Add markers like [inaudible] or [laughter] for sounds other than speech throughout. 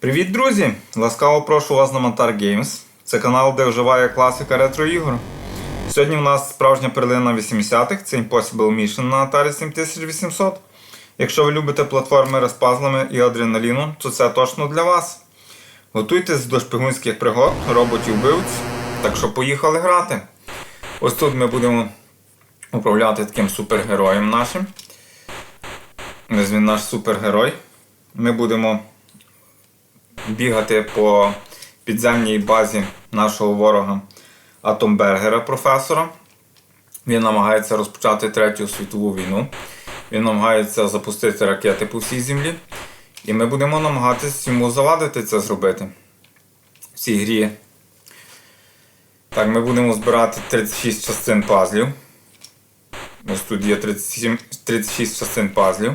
Привіт, друзі! Ласкаво прошу вас на Монтар Games. Це канал, де вживає класика ретро ігор. Сьогодні в нас справжня перлина 80-х, це Impossible Mission на Atari 7800. Якщо ви любите платформери з пазлами і адреналіну, то це точно для вас. Готуйтесь до шпигунських пригод, роботів-вбивць. Так що поїхали грати. Ось тут ми будемо управляти таким супергероєм нашим. Ось він наш супергерой. Ми будемо бігати по підземній базі нашого ворога Атомбергера професора. Він намагається розпочати Третю світову війну. Він намагається запустити ракети по всій землі. І ми будемо намагатись йому завадити це зробити в цій грі. Так, ми будемо збирати 36 частин пазлів. Ось тут є 37, 36 частин пазлів,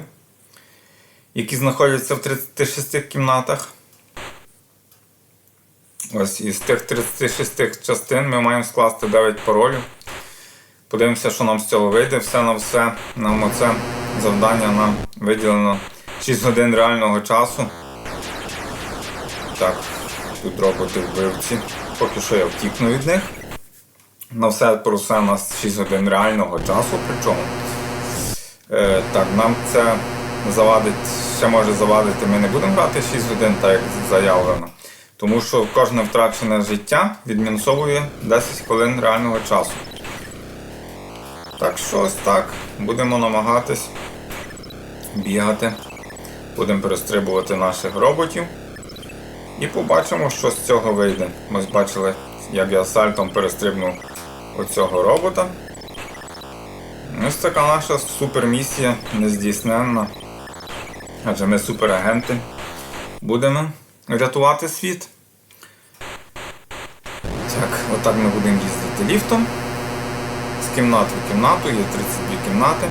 які знаходяться в 36 кімнатах. Ось із тих 36 частин ми маємо скласти 9 паролів. Подивимося, що нам з цього вийде. Все на все. Нам оце завдання нам виділено 6 годин реального часу. Так, тут роботи вбивці. Поки що я втікну від них. На все про все у нас 6 годин реального часу. Причому е, так, нам це завадить, ще може завадити. Ми не будемо грати 6 годин, так як заявлено. Тому що кожне втрачене життя відмінусовує 10 хвилин реального часу. Так що ось так. Будемо намагатись бігати. Будемо перестрибувати наших роботів. І побачимо, що з цього вийде. Ми бачили, як я сальтом перестрибнув оцього робота. Ось така наша супермісія нездійсненна. Адже ми суперагенти. Будемо рятувати світ. Так, отак ми будемо їздити ліфтом. З кімнати в кімнату, є 32 кімнати.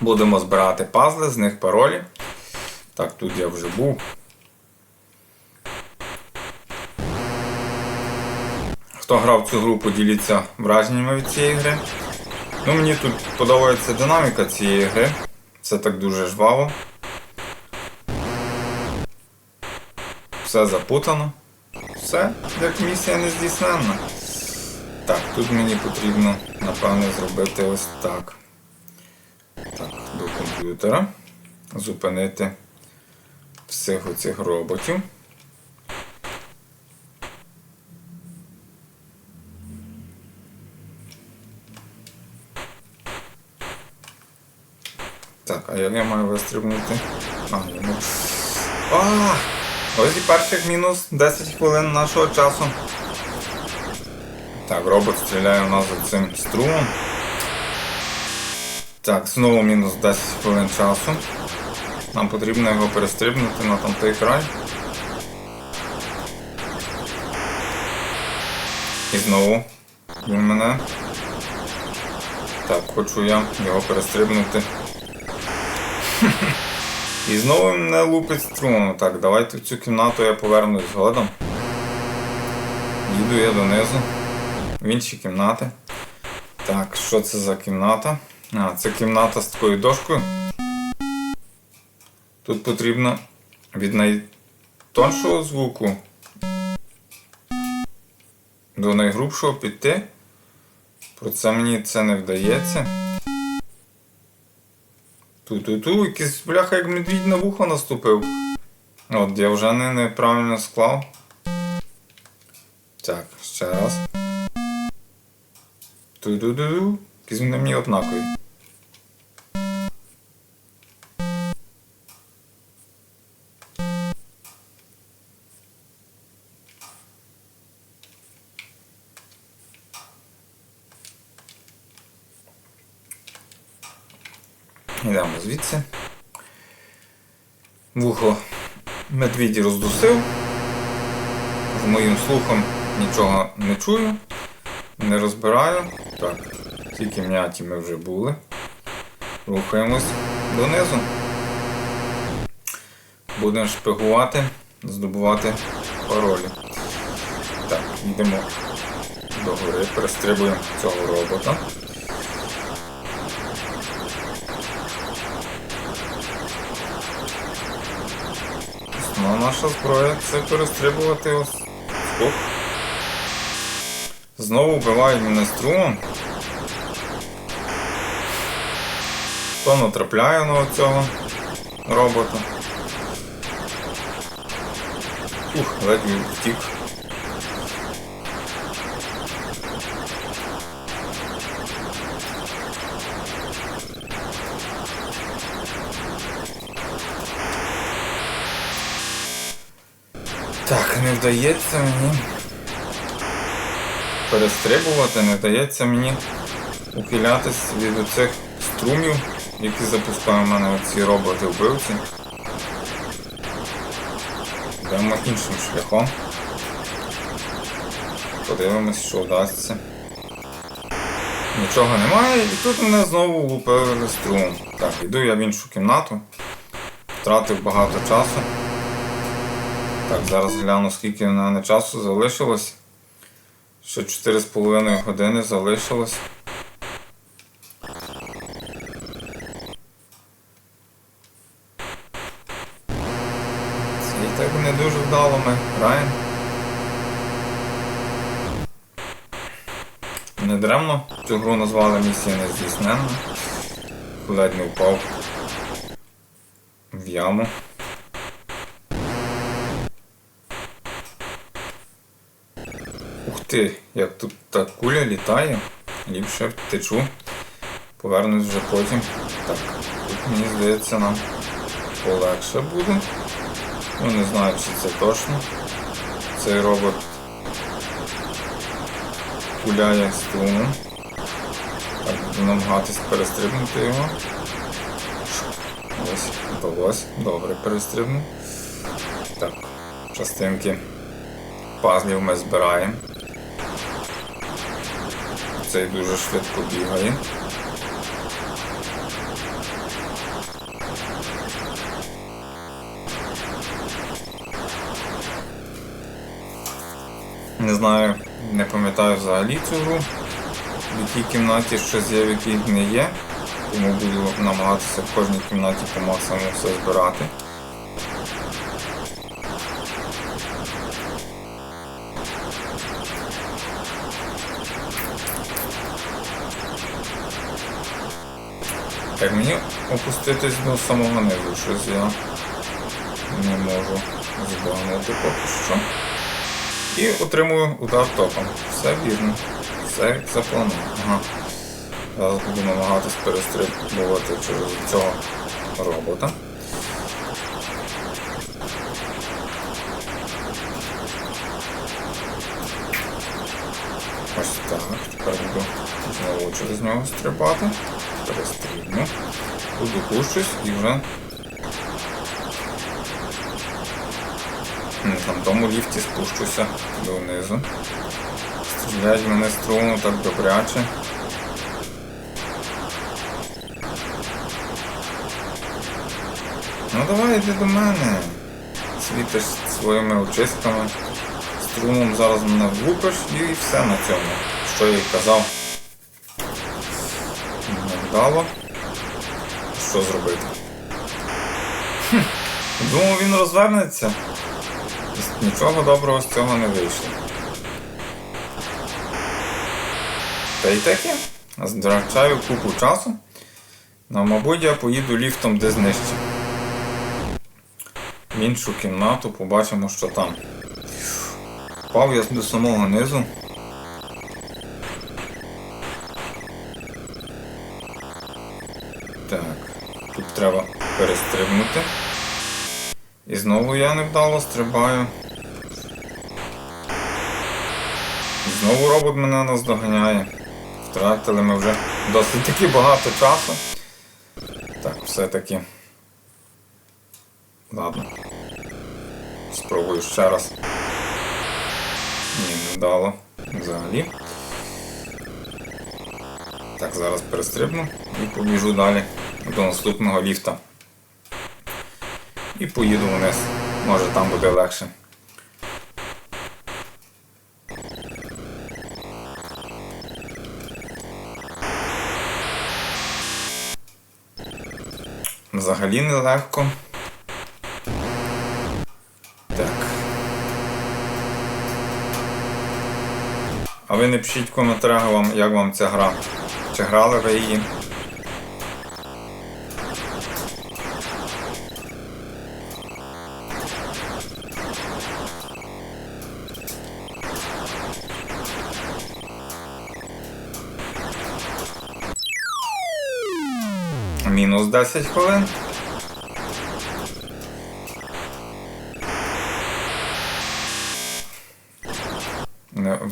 Будемо збирати пазли, з них паролі. Так, тут я вже був. Хто грав цю гру, поділіться враженнями від цієї гри. Ну, Мені тут подобається динаміка цієї гри. Це так дуже жваво. Все запутано. Все, як місія не здійсненна. Так, тут мені потрібно, напевно, зробити ось так. Так, до комп'ютера. Зупинити всіх оцих роботів. Так, а як я маю вистрибнути? А, ні, ну. А! Ось і перших мінус 10 хвилин нашого часу. Так, робот стріляє у нас за цим струмом. Так, знову мінус 10 хвилин часу. Нам потрібно його перестрибнути на там край. І знову він мене. Так, хочу я його перестрибнути. [laughs] І знову мене лупить струмом. Так, давайте в цю кімнату я повернусь згодом. Їду я донизу. В інші кімнати. Так, що це за кімната? А, це кімната з такою дошкою. Тут потрібно від найтоншого звуку до найгрубшого піти. Про це мені це не вдається. Ту-ту-ту, якийсь бляха, як медвідь на вухо наступив. От, я вже не неправильно склав. Так, ще раз. Ту-ду-ду-ду. Якісь вони мені однакові. Йдемо звідси. Вухо медвіді роздусив. З моїм слухом нічого не чую, не розбираю. Так, ці кімнаті ми вже були. Рухаємось донизу. Будемо шпигувати, здобувати паролі. Так, йдемо до гори, перестрибуємо цього робота. Наша зброя це перестрибувати ось. Оп. Знову вбивають мене струмом. То натрапляю на цього робота. Ух, ледь він втік. Вдається мені перестрибувати, не вдається мені ухилятись від оцих струмів, які запускають в мене оці роботи-вбивці. Йдемо іншим шляхом. Подивимось, що вдасться. Нічого немає, і тут мене знову лупили струм. Так, йду я в іншу кімнату. Втратив багато часу. Так, зараз гляну, скільки в мене часу залишилось. Ще 4,5 години залишилось. І так не дуже вдало ми граємо. Не даремно цю гру назвали місія нездійсненна. Ледь не впав в яму. Ти, як тут та куля літає, ліпше втечу. Повернусь вже потім. Так, тут мені здається нам полегше буде. Ну не знаю чи це точно. Цей робот куляє струмом. Так, буду намагатись перестрибнути його. Ось, вдалося. Добре перестрибнув. Так, частинки пазлів ми збираємо. Цей дуже швидко бігає. Не знаю, не пам'ятаю взагалі цю гру, в якій кімнаті щось є, в якій не є. Тому буду намагатися в кожній кімнаті по максимуму все збирати. Так, мені опуститись до самого низу, щось я не можу збагнути поки що. І отримую удар током. Все вірно. Все як заплановано. Ага. Зараз буду намагатись перестрибувати через цього робота. Ось так. Тепер буду знову через нього стрибати. Тут опущусь і вже на там тому ліфті спущуся донизу. Стріляють мене струмно так добряче. Ну давай йди до мене. Світиш своїми очистками. Струмом зараз мене влупиш і все на цьому. Що я й казав. Вдало. Що зробити? Хм. Думав він розвернеться. Нічого доброго з цього не вийшло. Та й таке. Здрачаю купу часу. Ну, мабуть, я поїду ліфтом де знижче. В іншу кімнату побачимо, що там. Впав я до самого низу. Треба перестрибнути. І знову я невдало стрибаю. Знову робот мене наздоганяє. Втратили ми вже досить таки багато часу. Так, все-таки. Ладно. Спробую ще раз. Ні, не вдало. Взагалі. Так, зараз перестрибну і побіжу далі до наступного ліфта. І поїду вниз. Може там буде легше. Взагалі нелегко. Ви не пишіть в коментарях, вам, як вам ця гра. Чи грали ви її? Мінус 10 хвилин.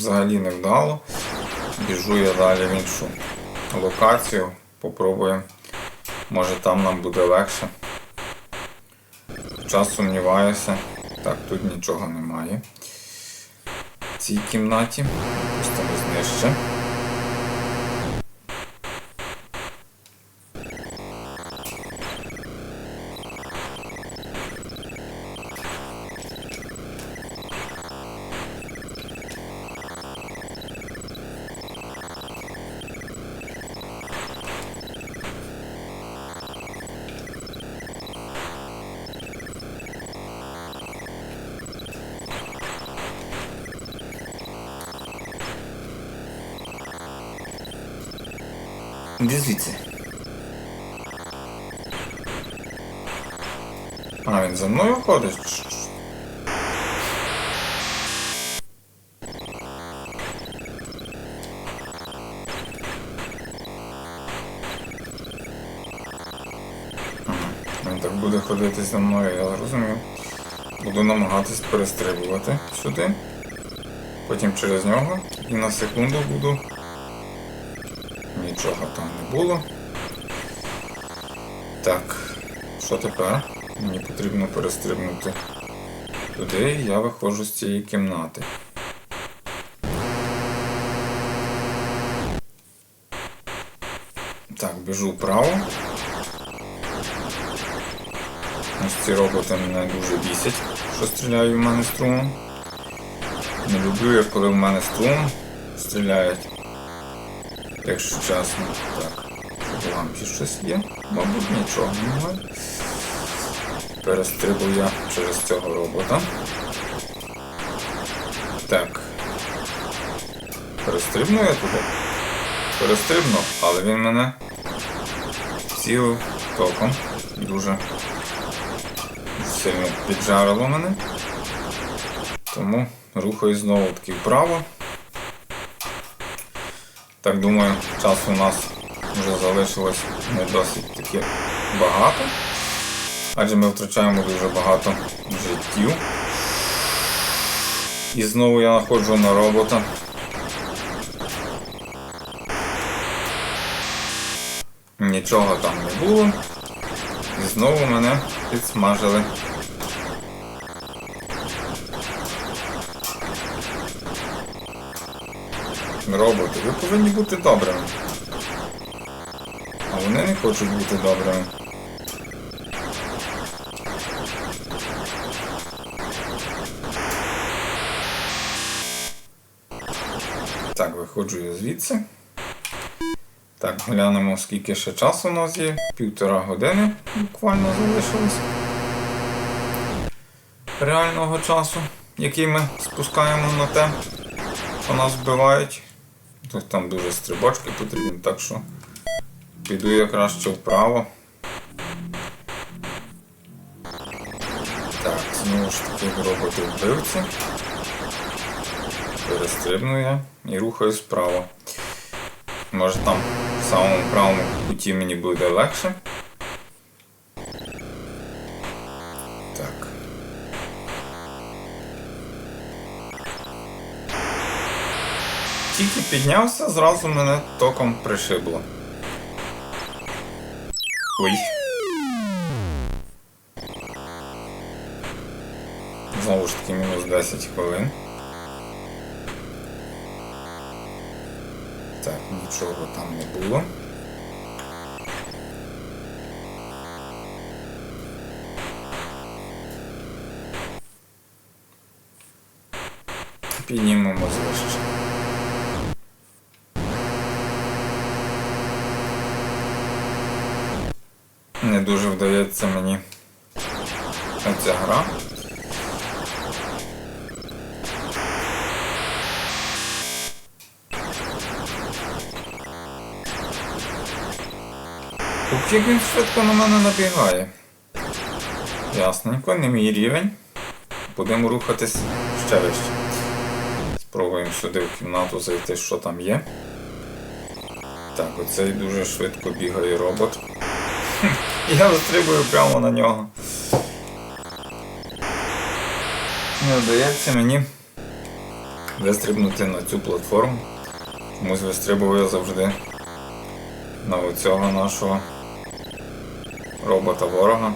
Взагалі не вдало. Біжу я далі в іншу локацію. Попробуємо. Може там нам буде легше. Час сумніваюся. Так, тут нічого немає. В цій кімнаті. Пустимо нижче. Іди звідси. А, він за мною ходить? Він так буде ходити за мною, я зрозумів. Буду намагатись перестрибувати сюди. Потім через нього і на секунду буду Нічого там не було. Так, що тепер? Мені потрібно перестрибнути туди, я виходжу з цієї кімнати. Так, біжу вправо. Ось ці роботи мене дуже бісять, що стріляють в мене струмом. Не люблю я, коли в мене струм стріляють. Якщо чесно, так. В лампі щось є, мабуть, нічого немає. Перестрибую я через цього робота. Так. Перестрибну я туди. Перестрибну, але він мене цілив током. Дуже сильно піджарило мене. Тому рухаю знову таки вправо. Так думаю, часу у нас вже залишилось не досить таки багато. Адже ми втрачаємо дуже багато життів. І знову я знаходжу на робота. Нічого там не було. І знову мене підсмажили. Роботи, ви повинні бути добрими. А вони не хочуть бути добрими. Так, виходжу я звідси. Так, глянемо, скільки ще часу у нас є. Півтора години буквально залишилось. Реального часу, який ми спускаємо на те, що нас вбивають. Тут там дуже стрибочки потрібні, так що піду я краще вправо. Так, знову ж таки роботи вбивці. Перестрибну я і рухаюсь вправо. Може там в самому правому куті мені буде легше. Тільки піднявся, зразу мене током пришибло. Ой. Знову ж таки мінус 10 хвилин. Так, нічого там не було. Піднімемо вище. дуже вдається мені ця гра. Як він швидко на мене набігає. Ясненько, не мій рівень. Будемо рухатись ще вище. Спробуємо сюди в кімнату зайти, що там є. Так, оцей дуже швидко бігає робот. Я вистрибую прямо на нього. Не вдається мені вистрибнути на цю платформу. Чомусь вистрибую завжди на оцього нашого робота ворога.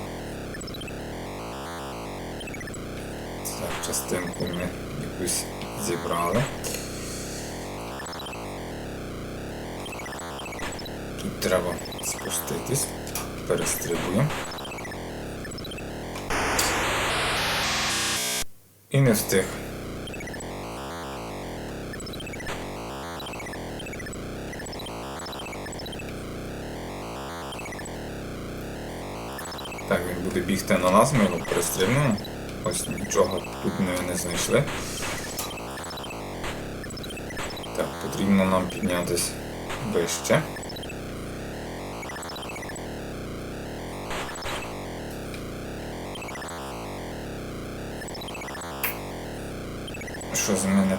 Так, частинку ми якусь зібрали. Тут треба спуститись. Перестрибуємо. І не встиг. Так, він буде бігти на нас, ми його перестрибнемо. Ось нічого тут ми не знайшли. Так, потрібно нам піднятись вище.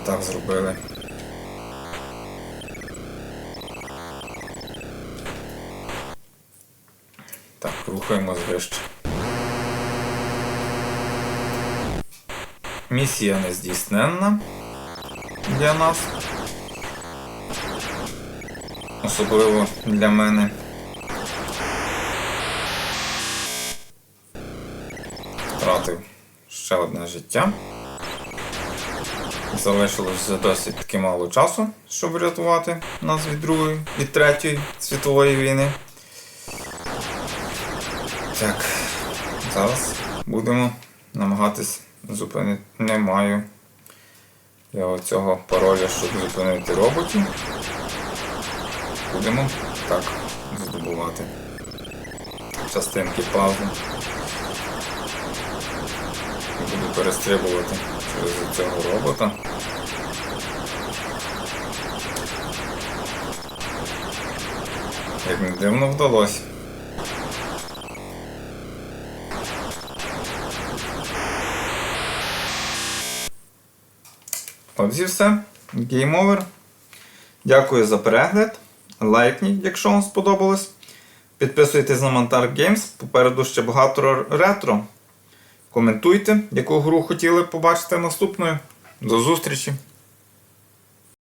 Так зробили? Так, рухаємось вище. Місія не здійсненна для нас. Особливо для мене. Втратив ще одне життя. Залишилось вже досить таки мало часу, щоб врятувати нас від Другої, від Третьої світової війни. Так, зараз будемо намагатись зупинити. Не маю я оцього пароля, щоб зупинити роботів. Будемо так здобувати частинки пазлу. Буду перестрибувати через цього робота. Як не дивно вдалося. От і все. Game over. Дякую за перегляд. Лайкніть, якщо вам сподобалось. Підписуйтесь на Монтар Games. Попереду ще багато ретро. Коментуйте, яку гру хотіли побачити наступною. До зустрічі!